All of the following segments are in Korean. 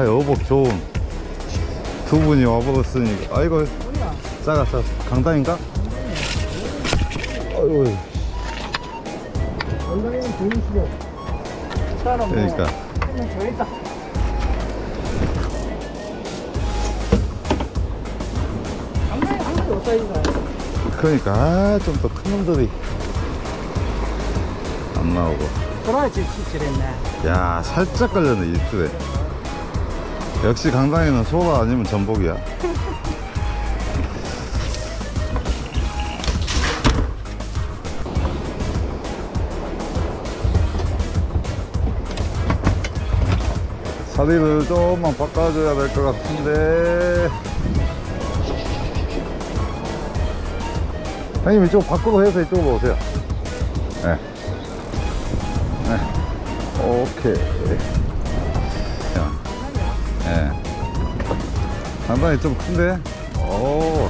아 여복 좋은 두 분이 와보았으니 아이고? 작아 작아 강당인가? 아이고 보이시죠? 일단은 뭐 그러니까 저 있다. 한 사이가. 그러니까 아, 좀 더 큰 놈들이 안 나오고 돌아야 질질했네. 야 살짝 걸렸네 입술에 역시 강당에는 소라 아니면 전복이야 사리를 조금만 바꿔줘야 될 것 같은데 형님 이쪽 밖으로 해서 이쪽으로 오세요 네. 네. 오케이 야. 예. 상당히 좀 큰데? 오.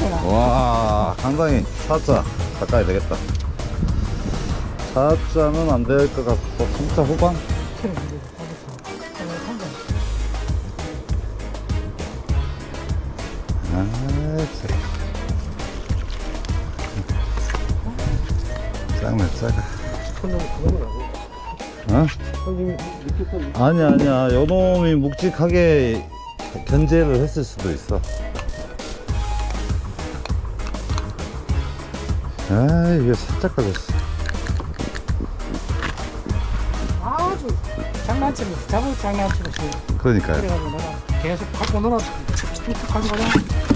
거라. 와, 상당히 사자 가까이 되겠다. 사자는 안 될 것 같고, 3차 후반? 아, 참. 작 거라고. 어? 거 아니야, 아니야. 요놈이 묵직하게 견제를 했을 수도 있어. 아, 이게 살짝 걸렸어. 아주 장난치고 잡을 장난치고 그러니까요. 그래가지고 내가 계속 갖고 놀아 툭툭 가지고 가자